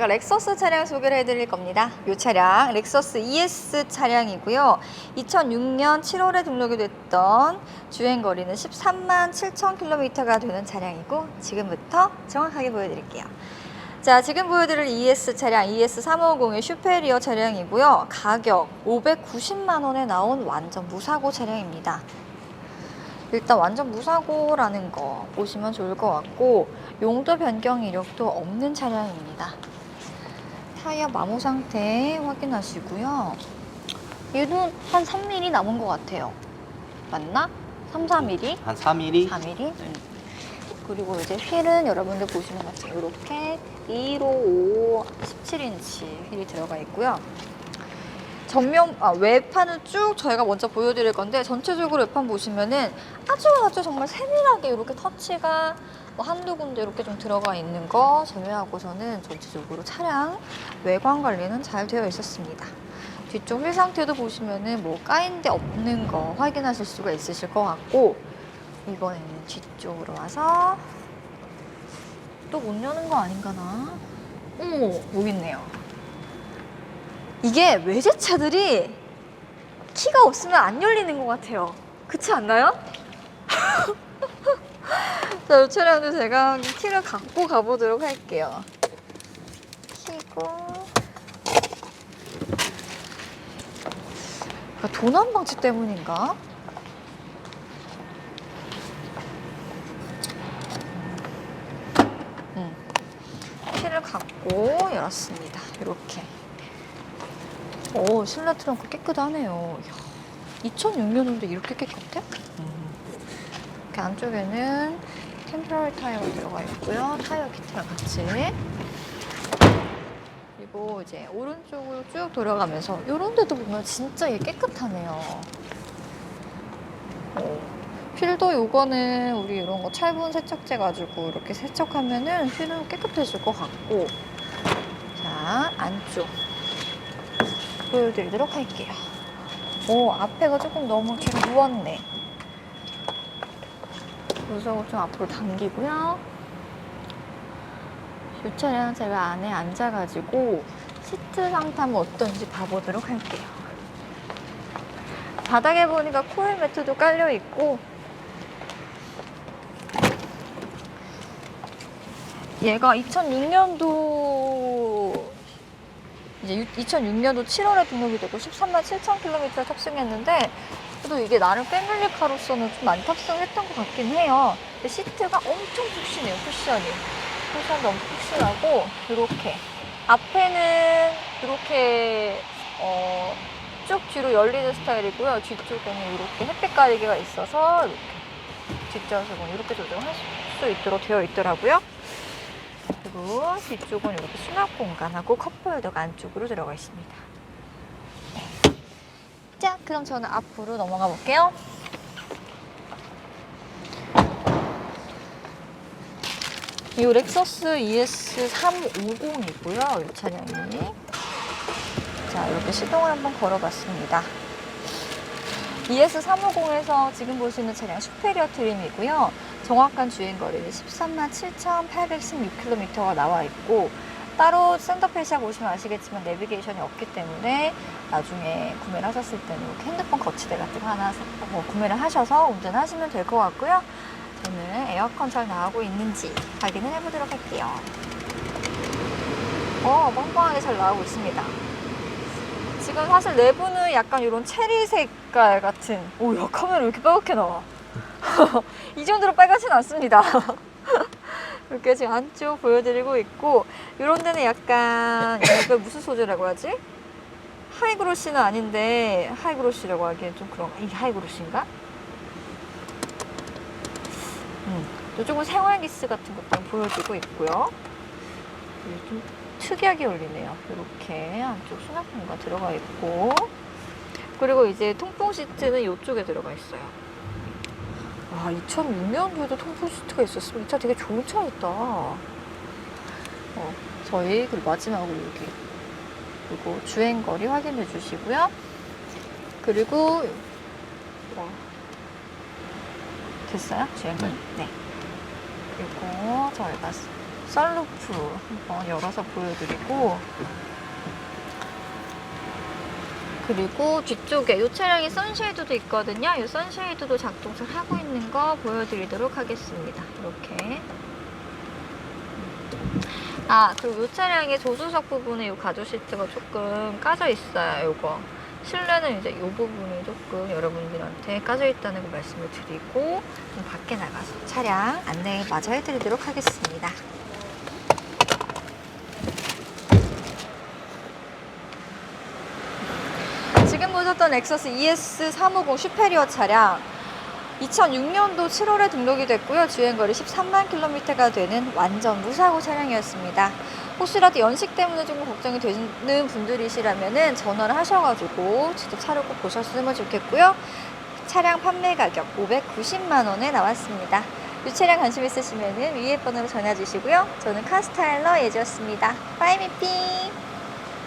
제가 렉서스 차량 소개를 해드릴 겁니다. 이 차량 렉서스 ES 차량이고요. 2006년 7월에 등록이 됐던 주행 거리는 13만 7천 킬로미터가 되는 차량이고 지금부터 정확하게 보여드릴게요. 자, 지금 보여드릴 ES 차량 ES 350의 슈페리어 차량이고요. 가격 590만 원에 나온 완전 무사고 차량입니다. 일단 완전 무사고라는 거 보시면 좋을 것 같고 용도 변경 이력도 없는 차량입니다. 타이어 마모 상태 확인하시고요. 얘는 한 3mm 남은 것 같아요. 맞나? 3, 4mm? 한 3mm? 4mm? 그리고 이제 휠은 여러분들 보시는 것처럼 이렇게 2로 5, 17인치 휠이 들어가 있고요. 정면 아, 외판을 쭉 저희가 먼저 보여드릴 건데 전체적으로 외판 보시면은 아주 아주 정말 세밀하게 이렇게 터치가 뭐 한두 군데 이렇게 좀 들어가 있는 거 제외하고서는 전체적으로 차량 외관 관리는 잘 되어 있었습니다. 뒤쪽 휠 상태도 보시면은 뭐 까인 데 없는 거 확인하실 수가 있으실 것 같고 이번에는 뒤쪽으로 와서 또 못 여는 거 아닌가 나? 어머 여기 있네요. 이게 외제차들이 키가 없으면 안 열리는 것 같아요. 그렇지 않나요? 자, 이 차량도 제가 키를 갖고 가보도록 할게요. 키고 아, 도난 방지 때문인가? 음. 키를 갖고 열었습니다. 이렇게. 오, 실내 트렁크 깨끗하네요. 이야, 2006년인데 이렇게 깨끗해? 이렇게 안쪽에는 템퍼러리 타이어가 들어가 있고요. 타이어 키트랑 같이. 그리고 이제 오른쪽으로 쭉 돌아가면서 이런 데도 보면 진짜 이게 깨끗하네요. 오. 휠도 요거는 우리 이런 거 찰분 세척제 가지고 이렇게 세척하면은 휠은 깨끗해질 것 같고 자 안쪽 보여드리도록 할게요. 오 앞에가 조금 너무 뒤로 누웠네. 요석을 좀 앞으로 당기고요. 이 차량 제가 안에 앉아가지고 시트 상태 어떤지 봐보도록 할게요. 바닥에 보니까 코일 매트도 깔려 있고 얘가 2006년도 이제 2006년도 7월에 등록이 되고 13만 7천 킬로미터를 탑승했는데 그래도 이게 나름 패밀리카로서는 좀 많이 탑승했던 것 같긴 해요. 근데 시트가 엄청 푹신해요, 쿠션이. 쿠션도 엄청 푹신하고 이렇게 앞에는 이렇게 어, 쭉 뒤로 열리는 스타일이고요. 뒤쪽에는 이렇게 햇빛 가리개가 있어서 이렇게 뒷좌석은 이렇게 조정할 수 있도록 되어 있더라고요. 그리고 뒤쪽은 이렇게 수납 공간하고 컵홀더가 안쪽으로 들어가 있습니다. 네. 자, 그럼 저는 앞으로 넘어가 볼게요. 이 렉서스 ES 350이고요. 이 차량이. 자, 이렇게 시동을 한번 걸어봤습니다. ES 350에서 지금 보시는 차량 슈페리어 트림이고요. 정확한 주행 거리는 13만 7,816km가 나와 있고 따로 센터페시아 보시면 아시겠지만 내비게이션이 없기 때문에 나중에 구매를 하셨을 때는 핸드폰 거치대 같은 거 하나 사- 어, 구매를 하셔서 운전하시면 될 것 같고요. 저는 에어컨 잘 나가고 있는지 확인을 해보도록 할게요. 어, 뻥뻥하게 잘 나오고 있습니다. 지금 사실 내부는 약간 이런 체리 색깔 같은 오, 야, 카메라 왜 이렇게 빨갛게 나와? 이 정도로 빨갛진 않습니다. 이렇게 지금 안쪽 보여드리고 있고 이런 데는 약간 이거 무슨 소재라고 하지? 하이그로시는 아닌데 하이그로시라고 하기엔 좀 그런 이게 하이그로시인가? 음, 이쪽은 생활기스 같은 것도 보여주고 있고요. 좀 특이하게 올리네요. 이렇게 안쪽 수납 공간 들어가 있고 그리고 이제 통풍 시트는 이쪽에 들어가 있어요. 와, 2006년도에도 통풍 시트가 있었으면 이 차 되게 좋은 차였다. 어, 저희 그리고 마지막으로 여기 그리고 주행 거리 확인해 주시고요. 그리고 와, 됐어요? 주행 거리? 네. 그리고 저희가 썬루프 한번 열어서 보여드리고 그리고 뒤쪽에 이 차량에 선쉐이드도 있거든요. 이 선쉐이드도 작동을 하고 있는 거 보여드리도록 하겠습니다. 이렇게. 아, 그리고 이 차량의 조수석 부분에 이 가죽 시트가 조금 까져 있어요. 요거. 실내는 이제 이 부분이 조금 여러분들한테 까져 있다는 거 말씀을 드리고 좀 밖에 나가서 차량 안내 마저 해드리도록 하겠습니다. 지금 보셨던 렉서스 ES 350 슈페리어 차량 2006년도 7월에 등록이 됐고요. 주행거리 13만 킬로미터가 되는 완전 무사고 차량이었습니다. 혹시라도 연식 때문에 조금 걱정이 되는 분들이시라면 전화를 하셔가지고 직접 차를 꼭 보셨으면 좋겠고요. 차량 판매 가격 590만 원에 나왔습니다. 이 차량 관심 있으시면 위에 번호로 전화 주시고요. 저는 카스타일러 예지였습니다. 빠이 미핑!